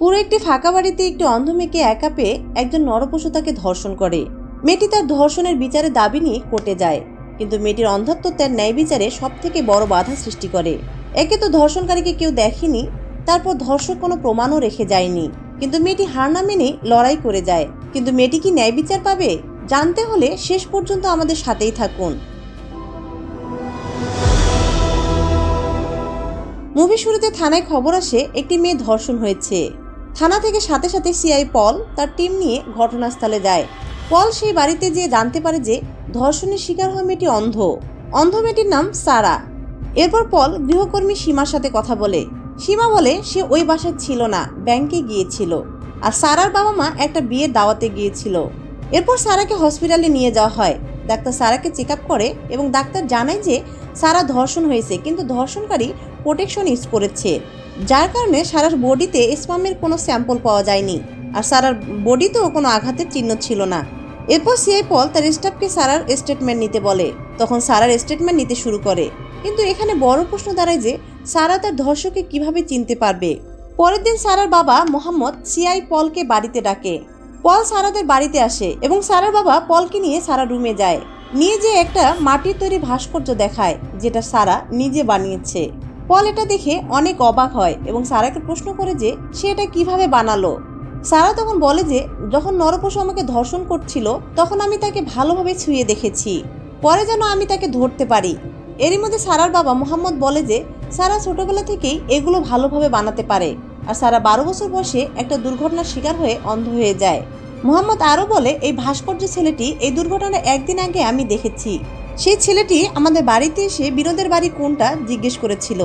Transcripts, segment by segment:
পুরো একটি ফাঁকা বাড়িতে একটি অন্ধ মেয়েকে একা পেয়ে একজন নরপশু তাকে ধর্ষণ করে। মেয়েটি তার ধর্ষণের বিচারে দাবি নিয়ে কোর্টে যায়, কিন্তু মেয়েটির অন্ধত্ব তার ন্যায় বিচারে সব থেকে বড় বাধা সৃষ্টি করে। একে তো ধর্ষণকারীকে কেউ দেখেনি, তারপর ধর্ষক কোনো প্রমাণও রেখে যায়নি। কিন্তু মেয়েটি হার না মেনে লড়াই করে যায়। কিন্তু মেয়েটি কি ন্যায় বিচার পাবে, জানতে হলে শেষ পর্যন্ত আমাদের সাথেই থাকুন। মুভি শুরুতে থানায় খবর আসে, একটি মেয়ে ধর্ষণ হয়েছে। থানা থেকে সাথে সাথে সিআই পল তার টিম নিয়ে ঘটনাস্থলে যায়। পল সেই বাড়িতে যেয়ে জানতে পারে যে ধর্ষণের শিকার হয় মেয়েটি অন্ধ। অন্ধ মেয়েটির নাম সারা। এরপর পল গৃহকর্মী সীমার সাথে কথা বলে। সীমা বলে সে ওই বাসায় ছিল না, ব্যাংকে গিয়েছিল। আর সারার বাবা মা একটা বিয়ের দাওয়াতে গিয়েছিল। এরপর সারাকে হসপিটালে নিয়ে যাওয়া হয়। ডাক্তার সারাকে চেক করে এবং ডাক্তার জানায় যে সারা ধর্ষণ হয়েছে, কিন্তু ধর্ষণকারী প্রোটেকশন ইউজ করেছে। যার কারণে সারার বডিতে স্পামের কোনো স্যাম্পল পাওয়া যায়নি, আর সারার বডিতেও কোনো আঘাতের চিহ্ন ছিল না। এরপর সিআই পল তার স্টাফকে সারার স্টেটমেন্ট নিতে বলে, তখন সারার স্টেটমেন্ট নিতে শুরু করে। কিন্তু এখানে বড় প্রশ্ন দাঁড়ায় যে, সারা তার ধর্ষককে কীভাবে চিনতে পারবে? পরের দিন সারার বাবা মোহাম্মদ সিআই পলকে বাড়িতে ডাকে। পল সারাদের বাড়িতে আসে এবং সারার বাবা পলকে নিয়ে সারা রুমে যায়। নিয়ে যে একটা মাটির তৈরি ভাস্কর্য দেখায়, যেটা সারা নিজে বানিয়েছে। পল এটা দেখে অনেক অবাক হয় এবং সারাকে প্রশ্ন করে যে, সে এটা কীভাবে বানালো? সারা তখন বলে যে, যখন নরপশু আমাকে ধর্ষণ করছিল, তখন আমি তাকে ভালোভাবে ছুঁয়ে দেখেছি। পরে যেন আমি তাকে ধরতে পারি। এরই মধ্যে সারার বাবা মোহাম্মদ বলে যে, সারা ছোটবেলা থেকেই এগুলো ভালোভাবে বানাতে পারে। আর সারা বারো বছর বয়সে একটা দুর্ঘটনার শিকার হয়ে অন্ধ হয়ে যায়। মোহাম্মদ আরও বলে, এই ভাস্কর্য ছেলেটি এই দুর্ঘটনা একদিন আগে আমি দেখেছি। সেই ছেলেটি আমাদের বাড়িতে এসে বিনোদের বাড়ি কোনটা জিজ্ঞেস করেছিল।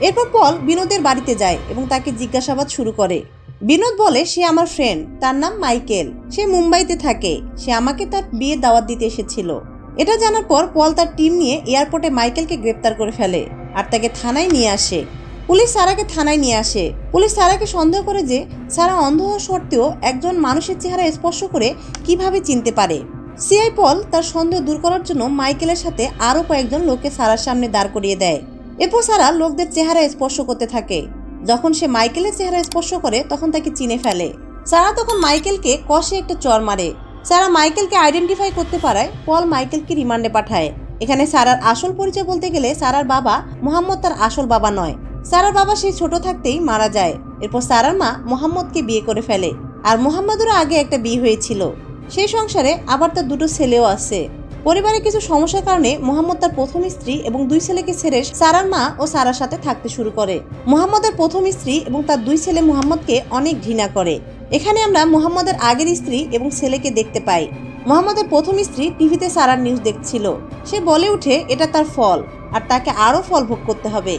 এরপর পল বিনোদের বাড়িতে যায় এবং তাকে জিজ্ঞাসাবাদ শুরু করে। বিনোদ বলে, সে আমার ফ্রেন্ড তার নাম মাইকেল। সে মুম্বাইতে থাকে। সে আমাকে তার বিয়ে দাওয়াত দিতে এসেছিল। এটা জানার পর পল তার টিম নিয়ে এয়ারপোর্টে মাইকেলকে গ্রেপ্তার করে ফেলে আর তাকে থানায় নিয়ে আসে। পুলিশ সারাকে থানায় নিয়ে আসে। পুলিশ সারাকে সন্দেহ করে যে সারা অন্ধ হওয়া সত্ত্বেও একজন মানুষের চেহারা স্পর্শ করে কীভাবে চিনতে পারে। সিআই পল তার সন্দেহ দূর করার জন্য মাইকেলের সাথে আরও কয়েকজন লোককে সারার সামনে দাঁড় করিয়ে দেয়। এরপর সারা লোকদের চেহারা স্পর্শ করতে থাকে। যখন সে মাইকেলের চেহারা স্পর্শ করে, তখন তাকে চিনে ফেলে। সারা তখন মাইকেলকে কষে একটা চর মারে। সারা মাইকেলকে আইডেন্টিফাই করতে পারায় পল মাইকেলকে রিমান্ডে পাঠায়। এখানে সারার আসল পরিচয় বলতে গেলে সারার বাবা মোহাম্মদ তার আসল বাবা নয়। সারার বাবা সেই ছোট থাকতেই মারা যায়। এরপর সারার মা মোহাম্মদকে বিয়ে করে ফেলে। আর মোহাম্মদেরও আগে একটা বিয়ে হয়েছিল। সেই সংসারে আবার তার দুটো ছেলেও আছে। পরিবারে কিছু সমস্যার কারণে মোহাম্মদ তার প্রথম স্ত্রী এবং দুই ছেলেকে ছেড়ে সারার মা ও সারার সাথে থাকতে শুরু করে। মোহাম্মদের প্রথম স্ত্রী এবং তার দুই ছেলে মোহাম্মদকে অনেক ঘৃণা করে। এখানে আমরা মোহাম্মদের আগের স্ত্রী এবং ছেলেকে দেখতে পাই। মোহাম্মদের প্রথম স্ত্রী টিভিতে সারার নিউজ দেখছিল। সে বলে উঠে এটা তার ফল, আর তাকে আরও ফল ভোগ করতে হবে।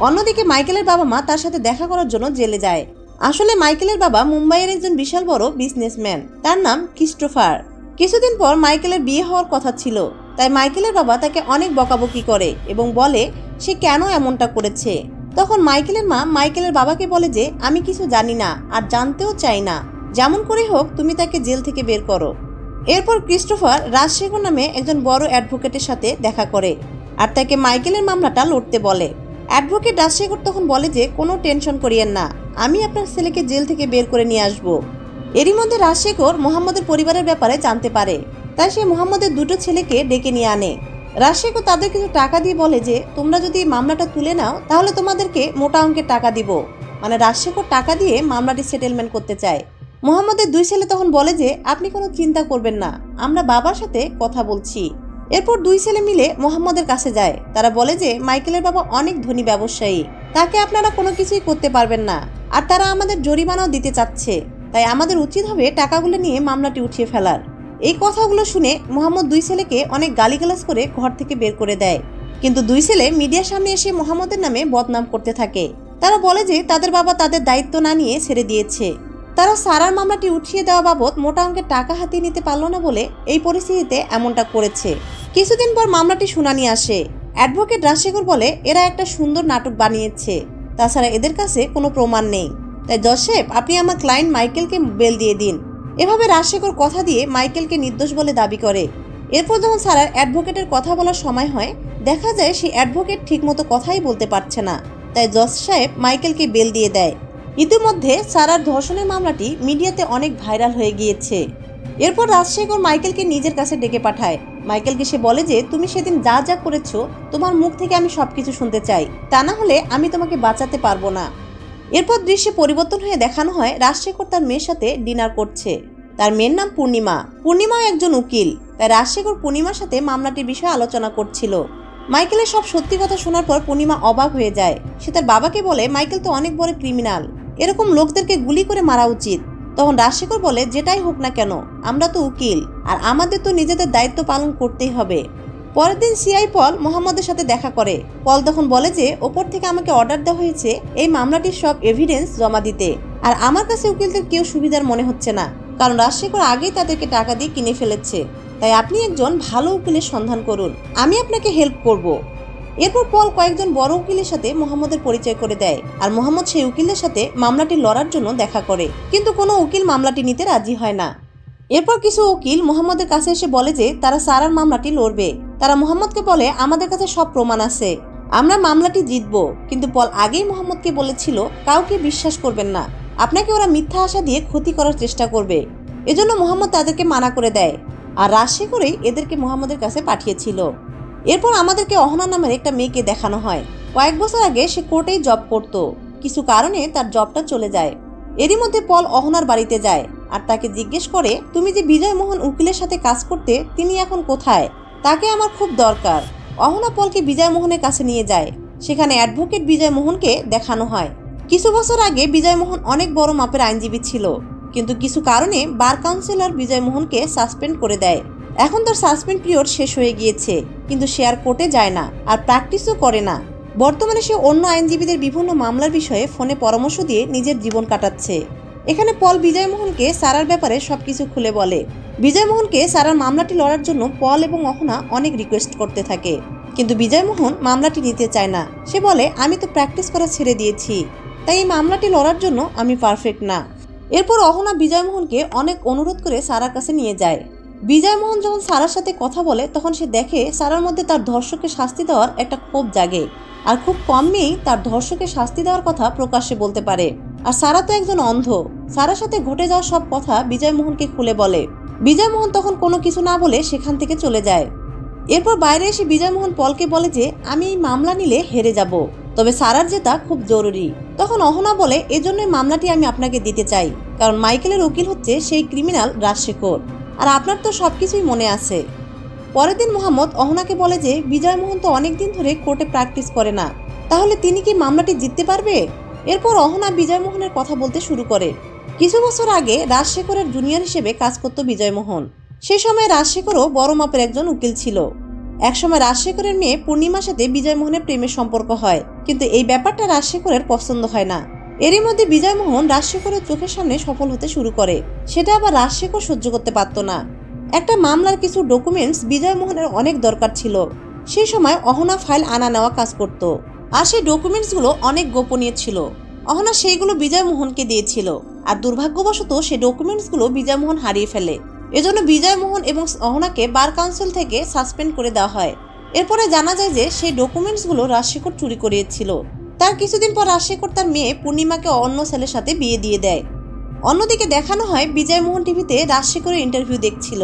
অন্যদিকে মাইকেলের বাবা মা তার সাথে দেখা করার জন্য জেলে যায়। আসলে মাইকেলের বাবা মুম্বাইয়ের একজন বিশাল বড় বিজনেসম্যান। তার নাম ক্রিস্টোফার। কিছুদিন পর মাইকেলের বিয়ে হওয়ার কথা ছিল। তাই মাইকেলের বাবা তাকে অনেক বকাবকি করে এবং বলে, সে কেন এমনটা করেছে? তখন মাইকেলের মা মাইকেলের বাবাকে বলে যে, আমি কিছু জানি না আর জানতেও চাই না। যেমন করে হোক, তুমি তাকে জেল থেকে বের করো। এরপর ক্রিস্টোফার রাজশেখর নামে একজন বড় অ্যাডভোকেটের সাথে দেখা করে। আর তাকে মাইকেলের মামলাটা লড়তে বলে। অ্যাডভোকেট রাজশেখর তখন বলে যে, কোনো টেনশন করিয়েন না। আমি আপনার ছেলেকে জেল থেকে বের করে নিয়ে আসব। এরই মধ্যে রাজশেখর মোহাম্মদের পরিবারের ব্যাপারে জানতে পারে। তাই সে মোহাম্মদের দুটো ছেলেকে ডেকে নিয়ে আনে। রাজশেখর তাদের কিছু টাকা দিয়ে বলে যে, তোমরা যদি মামলাটা তুলে নাও, তাহলে তোমাদেরকে মোটা অঙ্কের টাকা দিব। মানে রাজশেখর টাকা দিয়ে মামলাটি সেটেলমেন্ট করতে চায়। মোহাম্মদের দুই ছেলে তখন বলে যে, আপনি কোনো চিন্তা করবেন না। আমরা বাবার সাথে কথা বলছি। এরপর দুই ছেলে মিলে মোহাম্মদের কাছে যায়। তারা বলে যে, মাইকেলের বাবা অনেক ধনী ব্যবসায়ী। তাকে আপনারা কোনো কিছুই করতে পারবেন না। আর তারা আমাদের জরিমানাও দিতে চাচ্ছে। তাই আমাদের উচিত হবে টাকাগুলো নিয়ে মামলাটি উঠিয়ে ফেলার। এই কথাগুলো শুনে মোহাম্মদ দুই ছেলেকে অনেক গালিগালাজ করে ঘর থেকে বের করে দেয়। কিন্তু দুই ছেলে মিডিয়ার সামনে এসে মোহাম্মদের নামে বদনাম করতে থাকে। তারা বলে যে, তাদের বাবা তাদের দায়িত্ব না নিয়ে ছেড়ে দিয়েছে। তারা সারার মামলাটি উঠিয়ে দেওয়া বাবদ মোটা অঙ্কের টাকা হাতিয়ে নিতে পারল না বলে এই পরিস্থিতিতে এমনটা করেছে। কিছুদিন পর মামলাটি শুনানি আসে। অ্যাডভোকেট রাজশেখর বলে, এরা একটা সুন্দর নাটক বানিয়েছে। তাছাড়া এদের কাছে কোনো প্রমাণ নেই। তাই জশেফ আপনি আমার ক্লায়েন্ট মাইকেলকে বেল দিয়ে দিন। এভাবে রাজশেখর কথা দিয়ে মাইকেলকে নির্দোষ বলে দাবি করে। এরপর যখন সারার অ্যাডভোকেটের কথা বলার সময় হয়, দেখা যায় সেই অ্যাডভোকেট ঠিকমতো কথাই বলতে পারছে না। তাই জজ সাহেব মাইকেলকে বেল দিয়ে দেয়। ইতিমধ্যে সারার ধর্ষণের মামলাটি মিডিয়াতে অনেক ভাইরাল হয়ে গিয়েছে। এরপর রাজশেখর মাইকেলকে নিজের কাছে ডেকে পাঠায়। মাইকেলকে সে বলে যে, তুমি সেদিন যা যা করেছ, তোমার মুখ থেকে আমি সবকিছু শুনতে চাই। তা না হলে আমি তোমাকে বাঁচাতে পারব না। এরপর দৃশ্যে পরিবর্তন হয়ে দেখানো হয়, রাজশেখর তার মেয়ের সাথে ডিনার করছে। তার মেয়ের নাম পূর্ণিমা। পূর্ণিমাও একজন উকিল। তাই রাজশেখর পূর্ণিমার সাথে মামলাটির বিষয়ে আলোচনা করছিল। মাইকেলের সব সত্যি কথা শোনার পর পূর্ণিমা অবাক হয়ে যায়। সে তার বাবাকে বলে, মাইকেল তো অনেক বড় ক্রিমিনাল। এরকম লোকদেরকে গুলি করে মারা উচিত। তখন রাজশেখর বলে, যেটাই হোক না কেন, আমরা তো উকিল, আর আমাদের তো নিজেদের দায়িত্ব পালন করতেই হবে। পরের দিন সিআই পল মোহাম্মদের সাথে দেখা করে। পল তখন বলে যে, ওপর থেকে আমাকে অর্ডার দেওয়া হয়েছে, এই মামলাটির সব এভিডেন্স জমা দিতে, আর আমার কাছে উকিলদের কেউ সুবিধার মনে হচ্ছে না, কারণ রাজশেখর আগেই তাদেরকে টাকা দিয়ে কিনে ফেলেছে। তাই আপনি একজন ভালো উকিলের সন্ধান করুন, আমি আপনাকে হেল্প করব। এরপর পল কয়েকজন বড় উকিলের সাথে মোহাম্মদের পরিচয় করে দেয়, আর মোহাম্মদ সেই উকিলের সাথে মামলাটি লড়ার জন্য দেখা করে। কিন্তু কোনো উকিল মামলাটি নিতে রাজি হয় না। এরপর কিছু উকিল মোহাম্মদের কাছে এসে বলে যে, তারা সারার মামলাটি লড়বে। তারা মোহাম্মদকে বলে, আমাদের কাছে সব প্রমাণ আছে। আমরা মামলাটি জিতব। কিন্তু পল আগেই মোহাম্মদকে বলেছিল, কাউকে বিশ্বাস করবেন না। আপনাকে ওরা মিথ্যা আশা দিয়ে ক্ষতি করার চেষ্টা করবে। এজন্য মোহাম্মদ তাদেরকে মানা করে দেয়, আর রাশি করেই এদেরকে মোহাম্মদের কাছে পাঠিয়েছিল। এরপর আমাদেরকে অহনা নামের একটা মেয়েকে দেখানো হয়। কয়েক বছর আগে সে কোর্টেই জব করত। কিছু কারণে তার জবটা চলে যায়। এরই মধ্যে পল অহনার বাড়িতে যায় আর তাকে জিজ্ঞেস করে, তুমি যে বিজয় মোহন উকিলের সাথে কাজ করতে, তিনি এখন কোথায়? তাকে আমার খুব দরকার। অহনা পলকে বিজয় মোহনের কাছে নিয়ে যায়। সেখানে অ্যাডভোকেট বিজয় মোহনকে দেখানো হয়। কিছু বছর আগে বিজয় মোহন অনেক বড় মাপের আইনজীবী ছিল। কিন্তু কিছু কারণে বার কাউন্সিলর বিজয় মোহনকে সাসপেন্ড করে দেয়। এখন তার সাসপেন্ড পিরিয়ড শেষ হয়ে গিয়েছে, কিন্তু সে আর কোর্টে যায় না, আর প্র্যাকটিসও করে না। বর্তমানে সে অন্য আইনজীবীদের বিভিন্ন মামলার বিষয়ে ফোনে পরামর্শ দিয়ে নিজের জীবন কাটাচ্ছে। এখানে পল বিজয়মোহনকে সারার ব্যাপারে সবকিছু খুলে বলে। বিজয়মোহনকে সারার মামলাটি লড়ার জন্য পল এবং অহনা অনেক রিকোয়েস্ট করতে থাকে, কিন্তু বিজয়মোহন মামলাটি নিতে চায় না। সে বলে, আমি তো প্র্যাকটিস করা ছেড়ে দিয়েছি, তাই এই মামলাটি লড়ার জন্য আমি পারফেক্ট না। এরপর অহনা বিজয়মোহনকে অনেক অনুরোধ করে সারার কাছে নিয়ে যায়। বিজয়মোহন যখন সারার সাথে কথা বলে, তখন সে দেখে সারার মধ্যে তার ধর্ষককে শাস্তি দেওয়ার একটা ক্ষোভ জাগে। আর খুব কম মেয়েই তার ধর্ষকের শাস্তি দেওয়ার কথা প্রকাশ্যে বলতে পারে। আর সারা তো একজন অন্ধ। সারার সাথে ঘটে যাওয়া সব কথা বিজয়মোহনকে খুলে বলে। বিজয়মোহন তখন কোনো কিছু না বলে সেখান থেকে চলে যায়। এরপর বাইরে এসে বিজয়মোহন পলকে বলে যে, আমি এই মামলা নিলে হেরে যাব। তবে সারার জেতা খুব জরুরি। তখন অহনা বলে, এজন্যই মামলাটি আমি আপনাকে দিতে চাই। কারণ মাইকেলের উকিল হচ্ছে সেই ক্রিমিনাল রাজশেখর। আর আপনার তো সব কিছুই মনে আছে। পরের দিন মোহাম্মদ অহনাকে বলে যে, বিজয় মোহন তো অনেক দিন ধরে কোর্টে প্র্যাকটিস করে না। তাহলে তিনি কি মামলাটি জিততে পারবে? এরপর অহনা বিজয় মোহনের কথা বলতে শুরু করে। কিছু বছর আগে রাজশেখরের জুনিয়র হিসেবে কাজ করত বিজয় মোহন। সে সময় রাজশেখরও বড় মাপের একজন উকিল ছিল। একসময় রাজশেখরের মেয়ে পূর্ণিমার সাথে বিজয় মোহনের প্রেমের সম্পর্ক হয়, কিন্তু এই ব্যাপারটা রাজশেখরের পছন্দ হয় না। এরই মধ্যে বিজয় মোহন রাজশেখরের চোখের সামনে সফল হতে শুরু করে। সেটা আবার রাজশেখর সহ্য করতে পারত না। একটা মামলার কিছু ডকুমেন্টস বিজয় মোহনের অনেক দরকার ছিল। সেই সময় অহনা ফাইল আনা নেওয়া কাজ করত। আর সেই ডকুমেন্টসগুলো অনেক গোপনীয় ছিল। অহনা সেইগুলো বিজয় মোহনকে দিয়েছিল। আর দুর্ভাগ্যবশত সেই ডকুমেন্টসগুলো বিজয় মোহন হারিয়ে ফেলে। এজন্য বিজয় মোহন এবং অহনাকে বার কাউন্সিল থেকে সাসপেন্ড করে দেওয়া হয়। এরপরে জানা যায় যে সেই ডকুমেন্টসগুলো রাজশেখর চুরি করিয়েছিল। তার কিছুদিন পর রাজশেখর তার মেয়ে পূর্ণিমাকে অন্য ছেলের সাথে বিয়ে দিয়ে দেয়। অন্যদিকে দেখানো হয় বিজয় মোহন টিভিতে রাজশেখরের ইন্টারভিউ দেখছিল।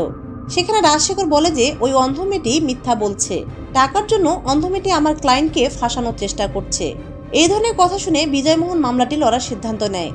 সেখানে রাজশেখর বলে যে, ওই অন্ধ মেয়েটি মিথ্যা বলছে। টাকার জন্য অন্ধ মেয়েটি আমার ক্লায়েন্টকে ফাঁসানোর চেষ্টা করছে। এই ধরনের কথা শুনে বিজয়মোহন মামলাটি লড়ার সিদ্ধান্ত নেয়।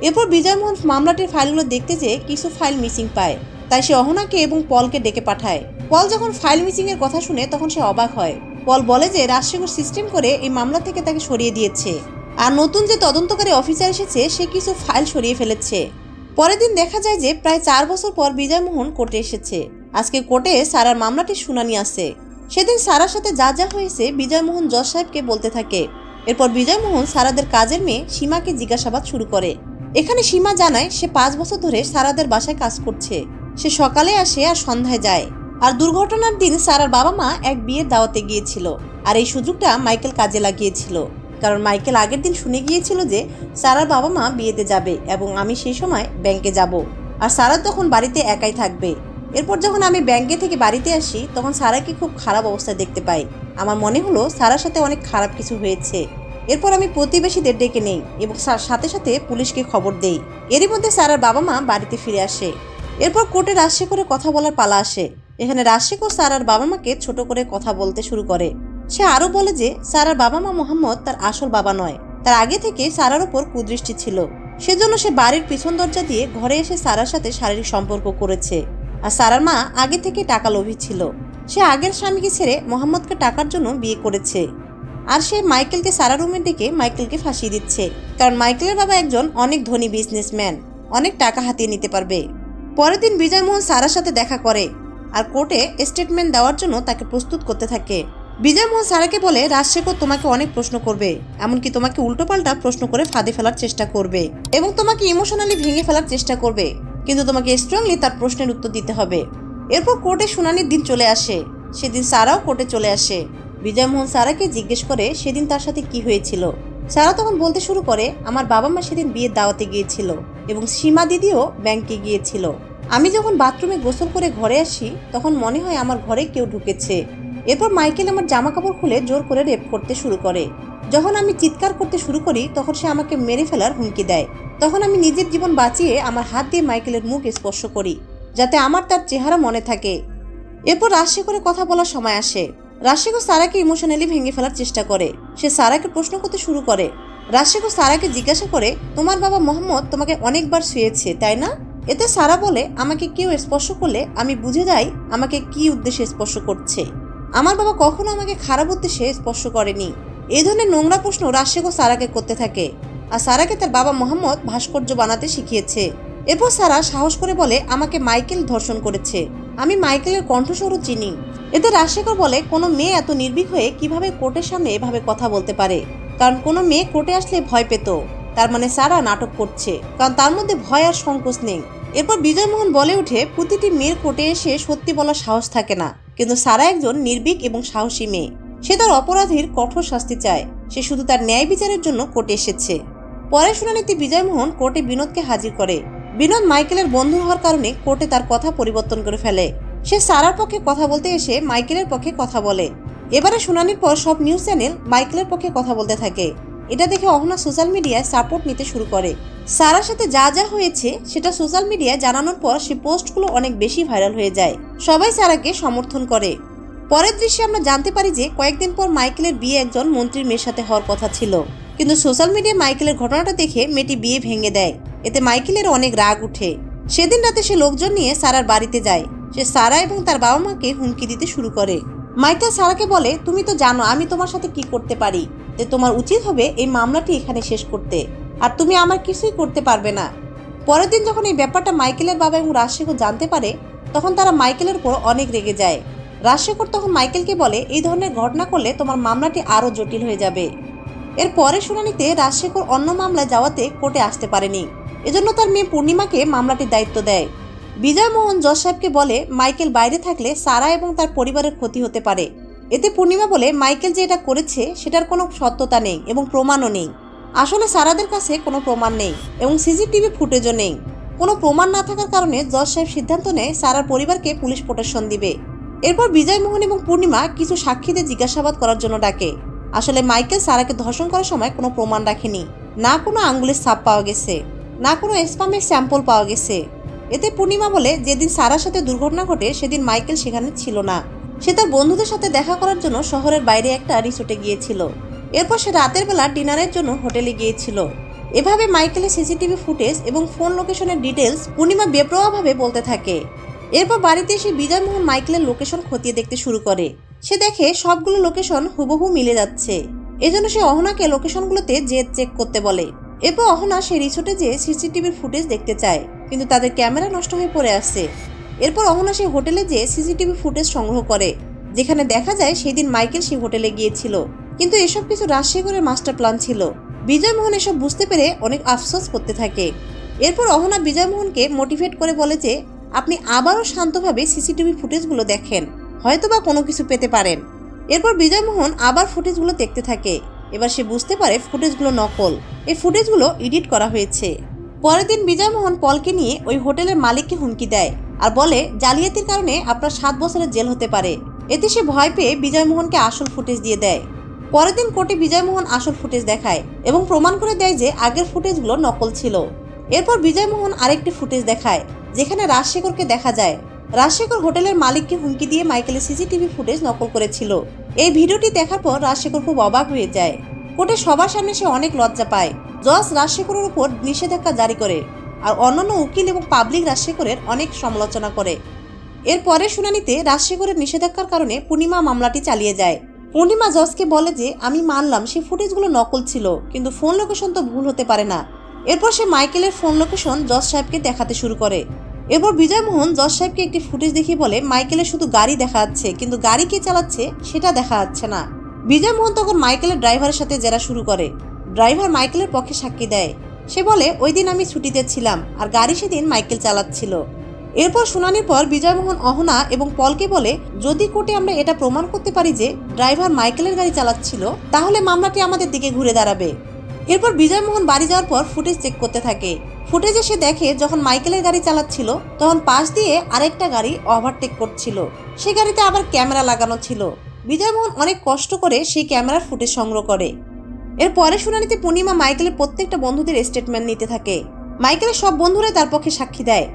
এরপর বিজয়মোহন মামলাটির ফাইলগুলো দেখতে যেয়ে কিছু ফাইল মিসিং পায়। তাই সে অহনাকে এবং পলকে ডেকে পাঠায়। পল যখন ফাইল মিসিং এর কথা শুনে তখন সে অবাক হয়। পল বলে যে রাজশেখর সিস্টেম করে এই মামলা থেকে তাকে সরিয়ে দিয়েছে। আর নতুন যে তদন্তকারী অফিসার এসেছে, সে কিছু ফাইল সরিয়ে ফেলেছে। পরের দিন দেখা যায় যে প্রায় চার বছর পর বিজয়মোহন কোর্টে এসেছে। আজকে কোর্টে সারার মামলাটির শুনানি আছে। সেদিন সারার সাথে যা যা হয়েছে বিজয়মোহন জজ সাহেবকে বলতে থাকে। এরপর বিজয়মোহন সারাদের কাজের মেয়ে সীমাকে জিজ্ঞাসাবাদ শুরু করে। এখানে সীমা জানায়, সে পাঁচ বছর ধরে সারাদের বাসায় কাজ করছে। সে সকালে আসে আর সন্ধ্যায় যায়। আর দুর্ঘটনার দিন সারার বাবা মা এক বিয়ের দাওয়াতে গিয়েছিল। আর এই সুযোগটা মাইকেল কাজে লাগিয়েছিল। কারণ মাইকেল আগের দিন শুনে গিয়েছিল যে সারার বাবা মা বিয়েতে যাবে এবং আমি সেই সময় ব্যাংকে যাব। আর সারা তখন বাড়িতে একাই থাকবে। এরপর যখন আমি ব্যাংকে থেকে বাড়িতে আসি, তখন সারাকে খুব খারাপ অবস্থায় দেখতে পাই। আমার মনে হলো সারার সাথে অনেক খারাপ কিছু হয়েছে। এরপর আমি প্রতিবেশীদের ডেকে নেই এবং সাথে সাথে পুলিশকে খবর দেই। এরই মধ্যে সারার বাবা মা বাড়িতে ফিরে আসে। এরপর কোর্টে রাজশেখরের কথা বলার পালা আসে। এখানে রাজশেখর সারার বাবা মাকে ছোট করে কথা বলতে শুরু করে। সে আরও বলে যে, সারার বাবা মা মোহাম্মদ তার আসল বাবা নয়। তার আগে থেকে সারার উপর কুদৃষ্টি ছিল। সেজন্য সে বাড়ির পিছন দরজা দিয়ে ঘরে এসে সারার সাথে শারীরিক সম্পর্ক করেছে। আর সারার মা আগে থেকে টাকা লোভী ছিল। সে আগের স্বামীকে ছেড়ে মোহাম্মদকে টাকার জন্য বিয়ে করেছে। আর সে মাইকেলকে সারা রুমে ডেকে মাইকেলকে ফাঁসিয়ে দিচ্ছে। কারণ মাইকেলের বাবা একজন অনেক ধনী বিজনেসম্যান অনেক টাকা হাতিয়ে নিতে পারবে। পরের দিন বিজয়মোহন সারার সাথে দেখা করে। আর কোর্টে স্টেটমেন্ট দেওয়ার জন্য তাকে প্রস্তুত করতে থাকে। বিজয়মোহন সারাকে বলে, রাজশেখর তোমাকে অনেক প্রশ্ন করবে, এমনকি তোমাকে উল্টোপাল্টা প্রশ্ন করে ফাঁদে ফেলার চেষ্টা করবে এবং তোমাকে ইমোশনালি ভেঙে ফেলার চেষ্টা করবে, কিন্তু তোমাকে স্ট্রংলি তার প্রশ্নের উত্তর দিতে হবে। এরপর কোর্টে শুনানির দিন চলে আসে। সেদিন সারাও কোর্টে চলে আসে। বিজয়মোহন সারাকে জিজ্ঞেস করে, সেদিন তার সাথে কি হয়েছিল? সারা তখন বলতে শুরু করে, আমার বাবা মা সেদিন বিয়ের দাওয়াতে গিয়েছিল এবং সীমা দিদিও ব্যাংকে গিয়েছিল। আমি যখন বাথরুমে গোসল করে ঘরে আসি, তখন মনে হয় আমার ঘরে কেউ ঢুকেছে। এরপর মাইকেল আমার জামা কাপড় খুলে জোর করে রেপ করতে শুরু করে। যখন আমি চিৎকার করতে শুরু করি, তখন সে আমাকে মেরে ফেলার হুমকি দেয়। তখন আমি নিজের জীবন বাঁচিয়ে আমার হাত দিয়ে মাইকেলের মুখ স্পর্শ করি, যাতে আমার তার চেহারা মনে থাকে। এরপর রাজশেখরের কথা বলার সময় আসে। রাজশেখর সারাকে ইমোশনালি ভেঙে ফেলার চেষ্টা করে। সে সারাকে প্রশ্ন করতে শুরু করে। রাজশেখর সারাকে জিজ্ঞাসা করে, তোমার বাবা মোহাম্মদ তোমাকে অনেকবার শুয়েছে, তাই না? এতে সারা বলে আমাকে কেউ স্পর্শ করলে আমি বুঝে যাই আমাকে কি উদ্দেশ্যে স্পর্শ করছে। আমার বাবা কখনো আমাকে খারাপ উদ্দেশ্যে স্পর্শ করেনি। এই ধরনের নোংরা প্রশ্ন রাজশেখর সারাকে করতে থাকে আর সারাকে তার বাবা মোহাম্মদ ভাস্কর্য বানাতে শিখিয়েছে। এরপর সারা সাহস করে বলে, আমাকে মাইকেল ধর্ষণ করেছে। আমি মাইকেলের কণ্ঠস্বরও চিনি। এতে রাজশেখর বলে, কোনো মেয়ে এত নির্ভীক হয়ে কীভাবে কোর্টের সামনে এভাবে কথা বলতে পারে? কারণ কোনো মেয়ে কোর্টে আসলে ভয় পেত। তার মানে সারা নাটক করছে। কারণ তার মধ্যে ভয় আর সংকোচ নেই। এরপর বিজয়মোহন বলে উঠে প্রতিটি মেয়ের কোর্টে এসে সত্যি বলার সাহস থাকে না। কিন্তু সারা একজন নির্ভীক এবং সাহসী মেয়ে। সে তার অপরাধীর কঠোর শাস্তি চায়। সে শুধু তার ন্যায় বিচারের জন্য কোর্টে এসেছে। পরে শুনানিতে বিজয়মোহন কোর্টে বিনোদকে হাজির করে। বিনোদ মাইকেলের বন্ধু হওয়ার কারণে কোর্টে তার কথা পরিবর্তন করে ফেলে। সে সারার পক্ষে কথা বলতে এসে মাইকেলের পক্ষে কথা বলে। এবারে শুনানির পর সব নিউজ চ্যানেল মাইকেলের পক্ষে কথা বলতে থাকে। এটা দেখে অহনা সোশ্যাল মিডিয়ায় সাপোর্ট নিতে শুরু করে। সারার সাথে যা যা হয়েছে, সেটা সোশ্যাল মিডিয়ায় জানানোর পর সে পোস্টগুলো অনেক বেশি ভাইরাল হয়ে যায়। সবাই সারাকে সমর্থন করে। পরের দৃশ্যে আমরা জানতে পারি যে, কয়েকদিন পর মাইকেলের বিয়ে একজন মন্ত্রীর মেয়ের সাথে হওয়ার কথা ছিল। কিন্তু সোশ্যাল মিডিয়ায় মাইকেলের ঘটনাটা দেখে মেয়েটি বিয়ে ভেঙে দেয়। এতে মাইকেলের অনেক রাগ উঠে। সেদিন রাতে সে লোকজন নিয়ে সারার বাড়িতে যায়। সে সারা এবং তার বাবা মাকে হুমকি দিতে শুরু করে। মাইকেল সারাকে বলে, তুমি তো জানো আমি তোমার সাথে কি করতে পারি। যে তোমার উচিত হবে এই মামলাটি এখানে শেষ করতে। আর তুমি আমার কিছুই করতে পারবে না। পরের দিন যখন এই ব্যাপারটা মাইকেলের বাবা এবং রাজশেখর জানতে পারে, তখন তারা মাইকেলের উপর অনেক রেগে যায়। রাজশেখর তখন মাইকেলকে বলে, এই ধরনের ঘটনা করলে তোমার মামলাটি আরও জটিল হয়ে যাবে। এর পরে শুনানিতে রাজশেখর অন্য মামলায় যাওয়াতে কোর্টে আসতে পারেনি। এজন্য তার মেয়ে পূর্ণিমাকে মামলাটির দায়িত্ব দেয়। বিজয় মোহন জজ সাহেবকে বলে, মাইকেল বাইরে থাকলে সারা এবং তার পরিবারের ক্ষতি হতে পারে। এতে পূর্ণিমা বলে, মাইকেল যে এটা করেছে, সেটার কোনো সত্যতা নেই এবং প্রমাণও নেই। আসলে সারাদের কাছে কোনো প্রমাণ নেই এবং সিসিটিভি ফুটেজও নেই। কোনো প্রমাণ না থাকার কারণে জজ সাহেব সিদ্ধান্ত নেয়, সারার পরিবারকে পুলিশ প্রোটেকশন দিবে। এরপর বিজয় মোহন এবং পূর্ণিমা কিছু সাক্ষীদের জিজ্ঞাসাবাদ করার জন্য ডাকে। আসলে মাইকেল সারাকে ধর্ষণ করার সময় কোনো প্রমাণ রাখেনি। না কোনো আঙ্গুলের ছাপ পাওয়া গেছে, না কোনো স্পামের স্যাম্পল পাওয়া গেছে। এতে পূর্ণিমা বলে যেদিন সারার সাথে দুর্ঘটনা ঘটে, সেদিন মাইকেল সেখানে ছিল না। সে তার বন্ধুদের সাথে দেখা করার জন্য শহরের বাইরে একটা রিসোর্টে গিয়েছিল। এরপর সে রাতের বেলা ডিনারের জন্য হোটেলে গিয়েছিল। এভাবে মাইকেলের সিসিটিভি ফুটেজ এবং ফোন লোকেশনের ডিটেলস পূর্ণিমা বেপ্রোয়াভাবে বলতে থাকে। এরপর বাড়িতে এসে বিজয়মোহন মাইকেলের লোকেশন খতিয়ে দেখতে শুরু করে। সে দেখে সবগুলো লোকেশন হুবহু মিলে যাচ্ছে। এজন্য সে অহনাকে লোকেশনগুলোতে জেদ চেক করতে বলে। এরপর অহনা সে রিসোর্টে যেয়ে সিসিটিভির ফুটেজ দেখতে চায়। কিন্তু তাদের ক্যামেরা নষ্ট হয়ে পড়ে আসছে। এরপর অহনা সেই হোটেলে যেয়ে সিসিটিভি ফুটেজ সংগ্রহ করে, যেখানে দেখা যায় সেদিন মাইকেল সেই হোটেলে গিয়েছিল। কিন্তু এসব কিছু রাজশেখরের মাস্টার প্ল্যান ছিল। বিজয়মোহন এসব বুঝতে পেরে অনেক আফসোস করতে থাকে। এরপর অহনা বিজয়মোহনকে মোটিভেট করে বলে যে, আপনি আবারও শান্তভাবে সিসিটিভি ফুটেজগুলো দেখেন। হয়তো বা কোনো কিছু পেতে পারেন। এরপর বিজয়মোহন আবার ফুটেজগুলো দেখতে থাকে। এবার সে বুঝতে পারে ফুটেজগুলো নকল। এই ফুটেজগুলো এডিট করা হয়েছে। পরের দিন বিজয়মোহন পলকে নিয়ে ওই হোটেলের মালিককে হুমকি দেয় আর বলে, জালিয়াতির কারণে আপনার সাত বছরের জেল হতে পারে। এতে সে ভয় পেয়ে বিজয়মোহনকে আসল ফুটেজ দিয়ে দেয়। পরের দিন কোর্টে বিজয়মোহন আসল ফুটেজ দেখায় এবং প্রমাণ করে দেয় যে আগের ফুটেজগুলো নকল ছিল। এরপর বিজয়মোহন আরেকটি ফুটেজ দেখায়, যেখানে রাজশেখরকে দেখা যায়। রাজশেখর হোটেলের মালিককে হুমকি দিয়ে মাইকেলের সিসিটিভি ফুটেজ নকল করেছিল। এই ভিডিওটি দেখার পর রাজশেখর খুব অবাক হয়ে যায়। কোর্টে সবার সামনে সে অনেক লজ্জা পায়। জজ রাজশেখরের উপর নিষেধাজ্ঞা জারি করে আর অন্যান্য উকিল এবং পাবলিক রাজশেখরের অনেক সমালোচনা করে। এর পরে শুনানিতে রাজশেখরের নিষেধাজ্ঞার কারণে পূর্ণিমা মামলাটি চালিয়ে যায়। পূর্ণিমা জজকে বলে যে, আমি মানলাম সে ফুটেজগুলো নকল ছিল, কিন্তু ফোন লোকেশন তো ভুল হতে পারে না। এরপর সে মাইকেলের ফোন লোকেশন জজ সাহেবকে দেখাতে শুরু করে। এরপর বিজয়মোহন জজ সাহেবকে একটি ফুটেজ দেখিয়ে বলে মাইকেলের শুধু গাড়ি দেখা যাচ্ছে, কিন্তু গাড়ি কে চালাচ্ছে সেটা দেখা যাচ্ছে না। বিজয়মোহন তখন মাইকেলের ড্রাইভারের সাথে জেরা শুরু করে। ড্রাইভার মাইকেলের পক্ষে সাক্ষী দেয়। সে বলে, ওই দিন আমি ছুটিতে ছিলাম আর গাড়ি সেদিন মাইকেল চালাচ্ছিল। এরপর শুনানির পর বিজয়মোহন, অহনা এবং পলকে বলে, যদি কোর্টে আমরা এটা প্রমাণ করতে পারি যে ড্রাইভার মাইকেলের গাড়ি চালাচ্ছিল, তাহলে মামলাটি আমাদের দিকে ঘুরে দাঁড়াবে। এরপর বিজয়মোহন বাড়ি যাওয়ার পর ফুটেজ চেক করতে থাকে। ফুটেজে সে দেখে, যখন মাইকেলের গাড়ি চালাচ্ছিল, তখন পাশ দিয়ে আরেকটা গাড়ি ওভারটেক করছিল। সে গাড়িতে আবার ক্যামেরা লাগানো ছিল। বিজয়মোহন অনেক কষ্ট করে সেই ক্যামেরার ফুটেজ সংগ্রহ করে। এর পরে শুনানিতে পূর্ণিমা মাইকেলের প্রত্যেকটা বন্ধুদের স্টেটমেন্ট নিতে থাকে। মাইকেলের সব বন্ধুরাই তার পক্ষে সাক্ষী দেয়।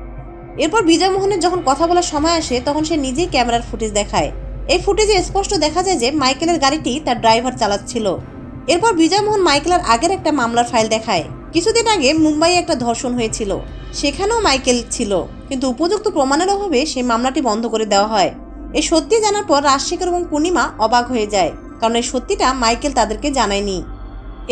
এরপর বিজয়মোহনের যখন কথা বলার সময় আসে, তখন সে নিজেই ক্যামেরার ফুটেজ দেখায়। এই ফুটেজে স্পষ্ট দেখা যায় যে মাইকেলের গাড়িটি তার ড্রাইভার চালাচ্ছিল। এরপর বিজয়মোহন মাইকেলের আগের একটা মামলার ফাইল দেখায়। কিছুদিন আগে মুম্বাইয়ে একটা ধর্ষণ হয়েছিল। সেখানেও মাইকেল ছিল, কিন্তু উপযুক্ত প্রমাণের অভাবে সেই মামলাটি বন্ধ করে দেওয়া হয়। এই সত্যি জানার পর রাজশেখর এবং পূর্ণিমা অবাক হয়ে যায়, কারণ এই সত্যিটা মাইকেল তাদেরকে জানায়নি।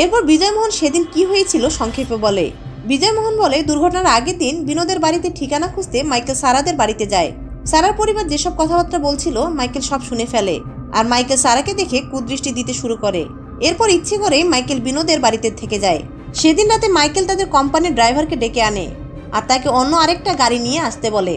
এরপর বিজয়মোহন সেদিন কি হয়েছিল সংক্ষেপে বলে। বিজয়মোহন বলে, দুর্ঘটনার আগের দিন বিনোদের বাড়িতে ঠিকানা খুঁজতে মাইকেল সারাদের বাড়িতে যায়। সারার পরিবার যেসব কথাবার্তা বলছিল, মাইকেল সব শুনে ফেলে আর মাইকেল সারাকে দেখে কুদৃষ্টি দিতে শুরু করে। এরপর ইচ্ছে করে মাইকেল বিনোদের বাড়িতে থেকে যায়। সেদিন রাতে মাইকেল তাদের কোম্পানির ড্রাইভারকে ডেকে আনে আর তাকে অন্য আরেকটা গাড়ি নিয়ে আসতে বলে।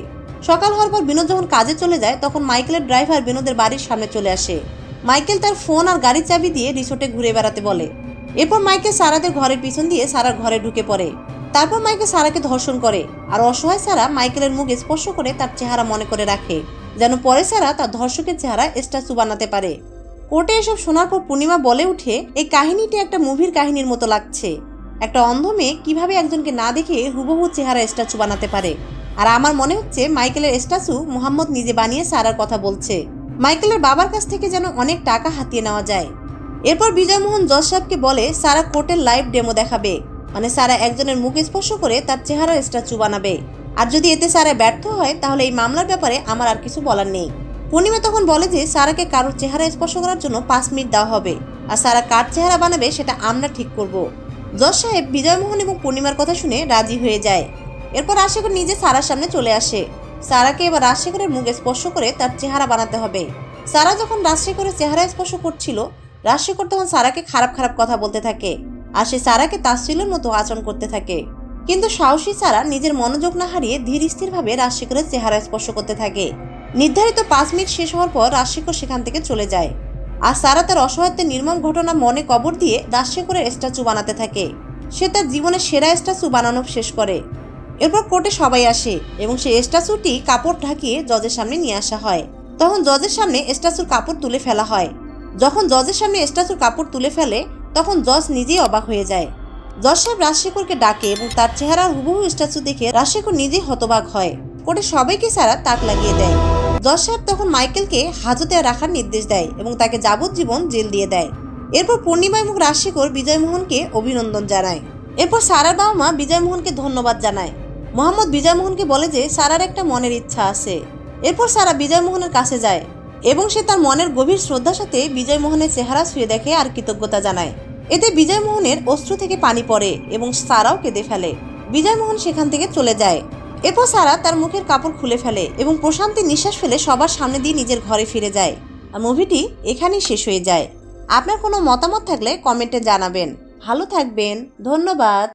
সকাল হওয়ার পর বিনোদ যখন কাজে চলে যায়, তখন মাইকেলের ড্রাইভার বিনোদের বাড়ির সামনে চলে আসে। মাইকেল তার ফোন আর গাড়ির চাবি দিয়ে রিসোর্টে ঘুরে বেড়াতে বলে। এরপর মাইকে সারাদের ঘরের পিছন দিয়ে সারার ঘরে ঢুকে পড়ে। তারপর মাইকেল সারাকে ধর্ষণ করে। আর অসহায় সারা মাইকেলের মুখ স্পর্শ করে তার চেহারা মনে করে রাখে, যেন পরে সারা তার ধর্ষকের চেহারা স্ট্যাচু বানাতে পারে। কোর্টে এসব শোনার পর পূর্ণিমা বলে উঠে, এই কাহিনীটি একটা মুভির কাহিনীর মতো লাগছে। একটা অন্ধ মেয়ে কীভাবে একজনকে না দেখে হুবহু চেহারা স্ট্যাচু বানাতে পারে? আর আমার মনে হচ্ছে মাইকেলের স্ট্যাচু মোহাম্মদ নিজে বানিয়ে সারার কথা বলছে। মাইকেলের বাবার কাছ থেকে যেন অনেক টাকা হাতিয়ে নেওয়া যায়। এরপর বিজয়মোহন জজ সাহেবকে বলে, সারা কোর্টের লাইভ ডেমো দেখাবে। মানে সারা একজনের মুখ স্পর্শ করে তার চেহারার স্ট্যাচু বানাবে। আর যদি এতে সারা ব্যর্থ হয়, তাহলে এই মামলার ব্যাপারে আমার আর কিছু বলার নেই। পূর্ণিমা তখন বলে যে, সারাকে কারোর চেহারা স্পর্শ করার জন্য পাঁচ মিনিট দেওয়া হবে। আর সারা কার চেহারা বানাবে, সেটা আমরা ঠিক করব। জজ সাহেব বিজয়মোহন এবং পূর্ণিমার কথা শুনে রাজি হয়ে যায়। এরপর রাজশেখর নিজে সারার সামনে চলে আসে। সারাকে এবার রাজশেখরের মুখ স্পর্শ করে তার চেহারা বানাতে হবে। সারা যখন রাজশেখরের চেহারা স্পর্শ করছিল রাজশেখর তখন সারাকে খারাপ খারাপ কথা বলতে থাকে আর সে সারাকে তাচ্ছিলের মতো আচরণ করতে থাকে। কিন্তু সাহসী সারা নিজের মনোযোগ না হারিয়ে ধীর স্থিরভাবে রাজশেখরের চেহারা স্পর্শ করতে থাকে। নির্ধারিত পাঁচ মিনিট শেষ হওয়ার পর রাজশেখর সেখান থেকে চলে যায়। আর সারা তার অসহায়ত্বের নির্মম ঘটনা মনে কবর দিয়ে রাজশেখরের স্ট্যাচু বানাতে থাকে। সে তার জীবনের সেরা স্ট্যাচু বানানো শেষ করে। এরপর কোর্টে সবাই আসে এবং সেই স্ট্যাচুটি কাপড় ঢাকিয়ে জজের সামনে নিয়ে আসা হয়। তখন জজের সামনে স্ট্যাচুর কাপড় তুলে ফেলা হয়। যখন জজের সামনে স্ট্যাচুর কাপড় তুলে ফেলে, তখন জজ নিজেই অবাক হয়ে যায়। জজ সাহেব রাজশেখরকে ডাকে এবং তার চেহারা হুবহু স্ট্যাচু দেখে রাজশেখর নিজেই হতবাক হয়। কোর্টে সবাইকে সারা তাক লাগিয়ে দেয়। জজ সাহেব তখন মাইকেলকে হাজতে রাখার নির্দেশ দেয় এবং তাকে যাবজ্জীবন জেল দিয়ে দেয়। এরপর পূর্ণিমা এবং রাজশেখর বিজয়মোহনকে অভিনন্দন জানায়। এরপর সারার বাবা মা বিজয়মোহনকে ধন্যবাদ জানায়। মোহাম্মদ বিজয়মোহনকে বলে যে, সারার একটা মনের ইচ্ছা আছে। এরপর সারা বিজয়মোহনের কাছে যায়। এবং সে তার মনের গভীর শ্রদ্ধার সাথে বিজয়মোহনের চেহারা শুয়ে দেখে আর কৃতজ্ঞতা জানায়। এতে বিজয়মোহনের অস্ত্র থেকে পানি পড়ে এবং সারাও কেঁদে ফেলে। বিজয়মোহন সেখান থেকে চলে যায়। এরপর সারা তার মুখের কাপড় খুলে ফেলে এবং প্রশান্তি নিঃশ্বাস ফেলে সবার সামনে দিয়ে নিজের ঘরে ফিরে যায়। আর মুভিটি এখানেই শেষ হয়ে যায়। আপনার কোনো মতামত থাকলে কমেন্টে জানাবেন। ভালো থাকবেন। ধন্যবাদ।